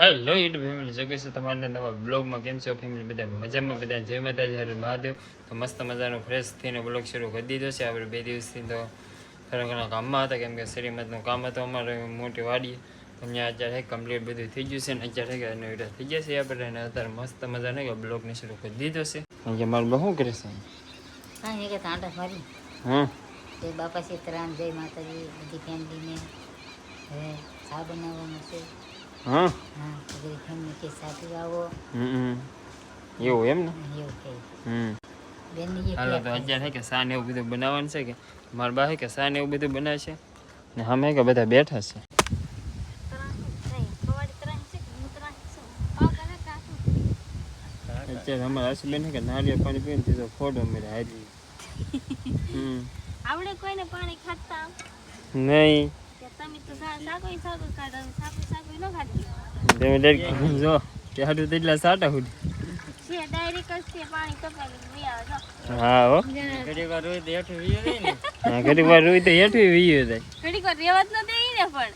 Hello YouTube family જગત છે તમારા નવા બ્લોગમાં કેમ છો? ફેમિલી બધા મજામાં બધા જય માતાજી હરે મહાદેવ. તો મસ્ત મજાનો ફ્રેશ થઈને બ્લોગ શરૂ કરી દીધો છે. આપણે બે દિવસથી તો ઘણા ઘણા કામમાં હતા કેમ કે શ્રીમદનું કામ હતું અમારે મોટી વાડી. અહીંયા અત્યારે કમ્પ્લીટ બધું થઈ ગયું છે ને અત્યારે એનો વીડિયો થઈ જશે આપણે. અને અત્યારે મસ્ત મજાનો કે બ્લોગને શરૂ કરી દીધો છે. અહીંયા મારું બહુ કરે છે. કાંઈ કે તાંટા ફરી. હમ. જય બાપા સીતારામ જય માતાજી બધી ફેમિલીને હવે બનાવવાનું છે. હા. કે સાથે આવો હમ એવું એમ ને? એવું કહે હમ. હાલો તો અત્યારે કે સાન એવું બધું બનાવવાનું છે કે મારા બા કે સાન એવું બધું બનાવશે ને અમે કે બધા બેઠા છે? અત્યારે અમારા હસબેન્ડ કે નારિયેળ પાણી પીને તે તો ફોટો મેળે હાજી હમ. આવડે કોઈને પાણી ખાતા નહીં. તમે તો સા- કાઢો ન તમે ડાયરેક્ટ જો ત્યાં તેટલા સાટા સુધી છે ડાયરેક્ટ જ તે પાણી કપાવી લઈ આવે જો. હા હો. ઘડી વાર રોઈ તો હેઠું વીયો જાય ને. હા ઘણી વાર રોઈ તો હેઠવી વીયો જાય. ઘડીક વાર રેવા જ ન પણ.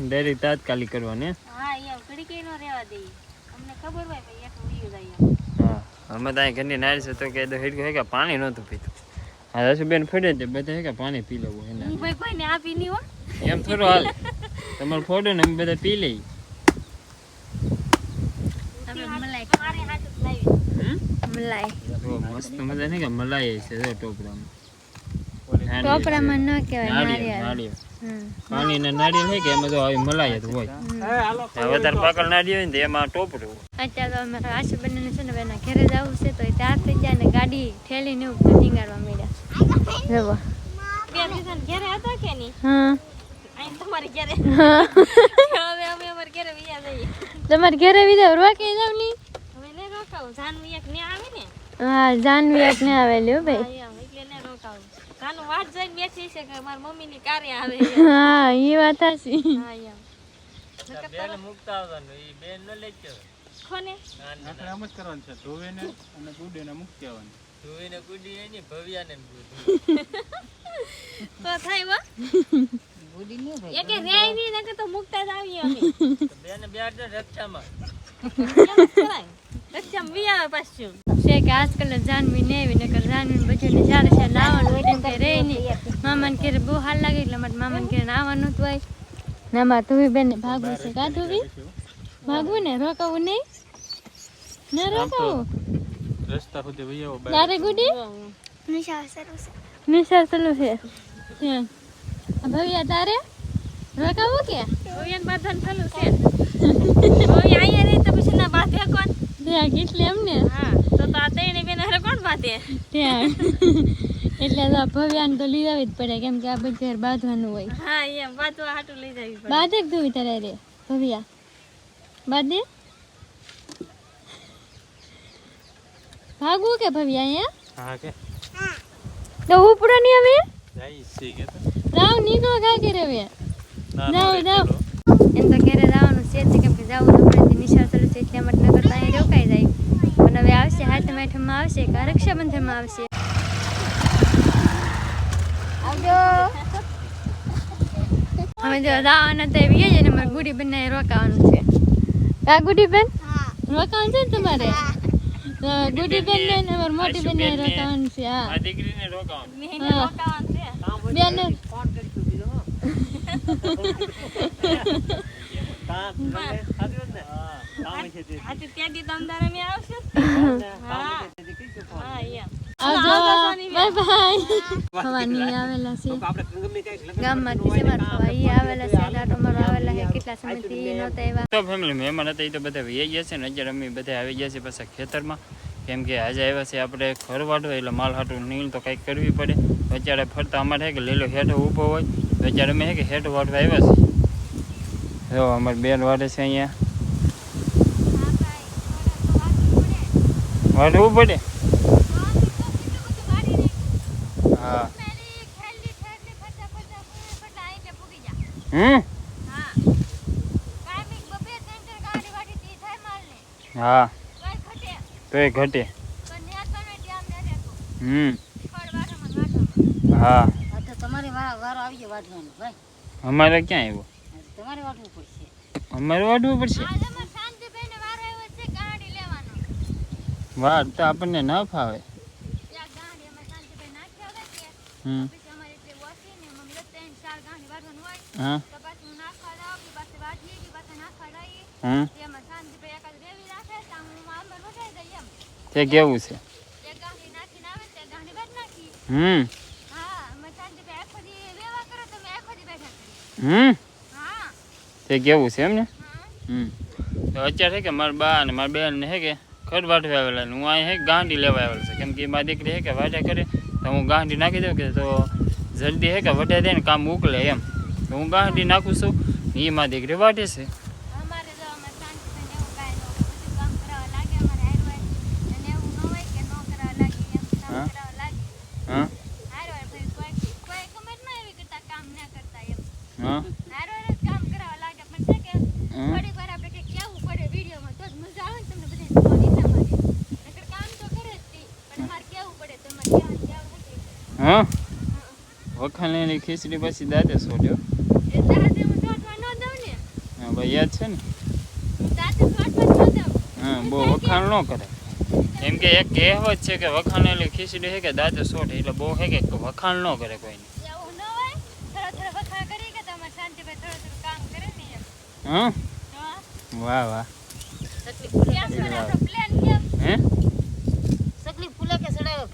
ડાયરેક્ટ તાત્કાલિક કરવાની હા. એમ ઘડીક ય ન રેવા દઈએ અમને ખબર હોય ભાઈ એટલું ઉયું જાય હા અમે ત્યાં ઘરની નારી છે તો કે કે પાણી નહોતું પીતું. હા રસુબેન ફોડે તે બધા કે પાણી પી લેવું એના ભાઈ કોઈને આપી નહીં હો. એમ થોડું હાલ. તમારો ફોડો ને અમે બધા પી લઈ મસ્ત મજા નહીં કે મલાઈ છે જો ટોપરામાં ટોપરામાં ન કહેવાય નાળિયેર નારિયેળ નાળિયેર હમ. પાણી ને નાળિયેર છે કે એમાં તો આવી મલાઈ જ હોય વધારે પાકળ નાળિયેર હોય ને એમાં ટોપરું અત્યારે તો અમારા બંને છે ને એના ઘરે જવું છે તો એ ત્યાર થઈ જાય ને ગાડી ઠેલીને એવું ટીંગાડવા મળ્યા જવો ઘરે હતા કે નહીં હા અહીં તમારે ઘરે હવે અમે અમારે ઘરે વૈયા જઈએ? તમારે ઘરે વિધા રોકી જાવની? હવે ને રોકાવું. એક ને આવે ને? હા જાનવી એક ને આવેલી હો ભાઈ? ને કાનું વાટ જોઈને બેસી છે કે મારી મમ્મીની કારે આવે હા એ વાત સાચી હા એમ. બેન મૂકતા આવવાનું એ બેન ન લેજો કોને? આપણે આમ જ કરવાનું છે ધોવીને અને ગુડીને મૂકી આવવાનું. ધોઈને કુડી એની ભવ્યાને તો થાય વા ભાઈ એકે રે ની નકે તો મુકતા જ આવીએ અમે. તો બેન બેઠ રક્ષામાં એમ જ કરાય રક્ષામાં વી આવે પાછું. છે કે આજકાલ જાનવી ને એવી નકર જાનવી બધાને ચાલે છે લાવવાનું કેમ કે રે નહીં. મામાને ઘરે બહુ હાલ લાગે એટલે મારે મામાને ઘરે આવવાનું જ હોય. ને અમારે ધુવી બેન ભાગવું છે. કા ધુવી? ભાગવું ને? રોકાવું નહીં? ના રોકાવું? રસ્તા સુધી વહી તારે ગુડી? નિશા ચાલુ છે. ત્યાં ભવ્યા તારે? રોકાવું કે? ઓયન બાંધન ચાલુ છે. ભવ્યા અહીંયા રહી તો પછી ના બાંધે કોણ? ત્યાં કેટલી એમ ને? હા તો તો આ તઈને બેન હારે કોણ બાંધે? ત્યાં. એટલે તો ભવ્યાને તો લઈ આવી જ પડે કેમ કે આ બધે બાંધવાનું હોય. હા એમ બાંધવા હાટું લઈ જવી પડે. બાંધે જ ધોવી તારે રે ભવ્યા. બાંધે? ભાગવું કે ભવ્યા અહીંયા? હા કે. તો ઉપડો નહીં હવે. જઈ છે કે રાવ નીકળો કા કે હવે? ના રાવ રાવ એમ તો ઘરે જવાનું છે જ કેમ કે જવું હમણાંથી નિશાળ ચાલુ છે એટલા માટે નગર ત્યાં રોકાઈ જાય. પણ હવે આવશે હાથમ આઠમમાં આવશે કે રક્ષાબંધનમાં આવશે? અમે જો જવાના તો એવી ને મારે ગુડી બેન રોકાવાનું છે. કા ગુડી બેન? રોકાવાનું છે ને તમારે? ગુડી બેન ને અમારે મોટી બેન રોકાવાનું છે હા. આ દીકરીને રોકાવાનું. મેં રોકાવાનું છે બેન હા? હા નહોતા આવ્યા? તો ફેમિલી મહેમાન હતા તો બધા વહી ગયા છે ને અત્યારે અમે બધા આવી ગયા છે પાછા ખેતરમાં. કેમ કે આજે આવ્યા છે આપણે ઘર એટલે માલ હાટું નીલ તો કંઈક કરવી પડે. અત્યારે ફરતા અમારે કે લીલો હેઠો ઊભો હોય તો અત્યારે અમે કે હેઠો વાટવા આવ્યા છે જો અમારી બેન વાટે છે અહીંયા. વાટવું પડે? હા. હમ? હા. તો એ ઘટે હમ. હા. તો તમારે વારો આવી ગયો વાઢવાનો ભાઈ. અમારે ક્યાં આવ્યો? તમારે વાઢવું પડશે. અમારે વાઢવું પડશે? આજ અમારે શાંતિભાઈને વારો આવ્યો છે ગાડી લેવાનો. વાડ તો આપણને ન ફાવે. ત્યાં ગાડી અમે શાંતિભાઈ નાખ્યા હોય કે હમ. હા. હમ. તો કેવું છે? હમ હા અમે શાંતિભાઈ આખો દી વેવા કરો તો અમે આખો દી બેઠા કરીએ હમ? તે કેવું છે એમ ને? હમ. તો અત્યારે છે કે મારા બા અને મારા બેન ને હે કે ખડ વાટવા આવેલા હું અહીં હે ગાંડી લેવા આવેલો છે. કેમ કે મારી દીકરી હે કે વાટા કરે તો હું ગાંડી નાખી દઉં કે તો જલ્દી હે કે વઢાઈ દે ને કામ ઉકલે એમ. તો હું ગાંડી નાખું છું એ મારી દીકરી વાટે છે અમારે જો અમે શાંતિભાઈને એવું કાંઈ ન હોય. બધું કામ કરાવવા લાગે અમારે હારું હોય. અને એવું ન હોય કે ન કરાવવા લાગે એમ કામ હા. કરાવવા લાગે હા હારું હોય ભાઈ કોઈ કોઈ ગમે જ ના એવી કરતા કામ ના કરતા એમ હા હારું હારું જ કામ કરાવવા લાગે પણ છે કે હમ. થોડીક વાર આપણે કંઈક કહેવું પડે વિડીયોમાં તો જ મજા આવે ને તમને બધાને જોવાની એટલા માટે નકર કામ તો કરે જ તે પણ અમારે કહેવું પડે તમારે કહેવાનું કહેવું નથી હા? વખાણેલી ખીચડી પછી દાદા છોડ્યો હું હા ભાઈ યાદ છે ને? હા બહુ વખાણ ન કરે. એમ કે એક કહેવત છે કે વખાણેલી ખીચડી છે કે દાદા સોટ એટલે બહુ હે કે વખાણ ન કરે કોઈને. એવું વાહ હોય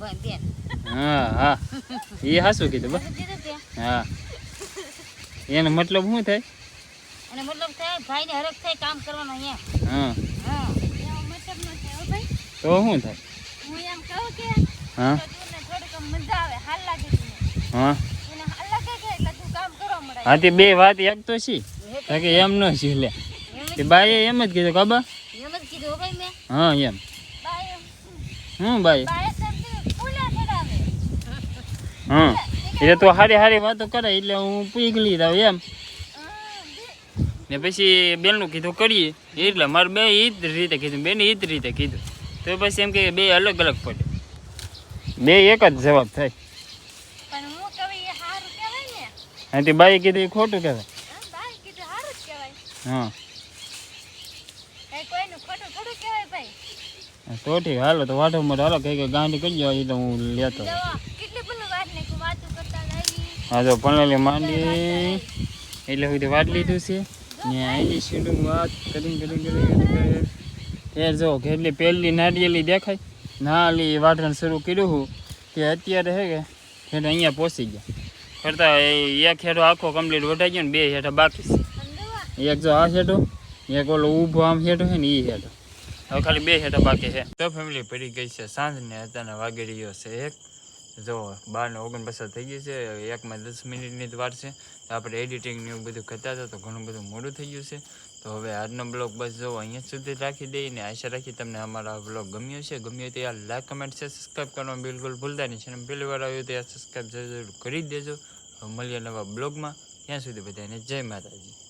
હા હા. એ હાસું કીધું બસ. હા. એનો મતલબ શું થાય? અને મતલબ થાય ભાઈને હરખ થાય કામ કરવાનો એમ હા. હા. મતલબ ન થાય ભાઈ તો શું થાય? હું એમ કહું કે હા. મજા આવે હાલ લાગે હા. એને હાલ લાગે કે એટલે તું હા બે વાત એક તો છે. કે એમ ન છે લે. તે બાઈએ એમ જ કીધું ખબર? એમ જ કીધું ભાઈ મેં. હા એમ. બાય હું બાઈ હા એટલે તો હારી હારી વાતો કરે એટલે હું પીગલી રહું એમ. ને પછી બેનનું કીધું કરીએ. એટલે મારે બે જ રીતે કીધું બેને જ રીતે કીધું. તો પછી એમ કે બે અલગ અલગ પડે. બે એક જ જવાબ થાય. હું તે બાઈએ કીધું એ ખોટું કહેવાય. હા તો ઠીક હાલો તો વાટો મોટો હાલો કઈ કઈ ગાંડી કરી જાવ એ તો હું લેતો જો કેટલી પેલું વાત ને વાતું કરતા લાવી હા તો પણેલી માંડી. એટલે સુધી વાટ લીધું છે. ને આની સીધું વાત કરી કરી કરી કરી એ જો કેટલી પહેલી નાળિયેલી દેખાય. નાલી વાટણ શરૂ કર્યું હું. કે અત્યારે હે કે ખેડ અહીંયા પહોંચી ગયા. કરતા એક હેઠો આખો કમ્પ્લીટ વટાઈ ગયો ને બે હેઠા બાકી છે. એક જો આ હેઠો, એક ઓલો ઊભો આમ હેઠો છે ને એ હેઠો. હવે ખાલી બે હેઠા બાકી છે. તો ફેમિલી પડી ગઈ છે સાંજને. અત્યારના વાગી રહ્યો છે એક. જો બાર ને ઓગણપચાસ થઈ ગયું છે, એકમાં દસ મિનિટની જ વાર છે. તો આપણે એડિટિંગ ને એવું બધું કરતા હતા, તો ઘણું બધું મોડું થઈ ગયું છે. તો હવે આજનો બ્લોગ બસ જો અહીંયા સુધી રાખી દઈએ ને આશા રાખી તમને અમારા બ્લોગ ગમ્યો છે ગમ્યો તો યાર લાઈક, કમેન્ટ છે સબસ્ક્રાઈબ કરવાનું બિલકુલ ભૂલતા નહીં. છે અને પહેલી વાર આવ્યું તો યાર સબસ્ક્રાઈબ જરૂર કરી દેજો. મળીએ નવા બ્લોગમાં. ત્યાં સુધી બધાને જય માતાજી.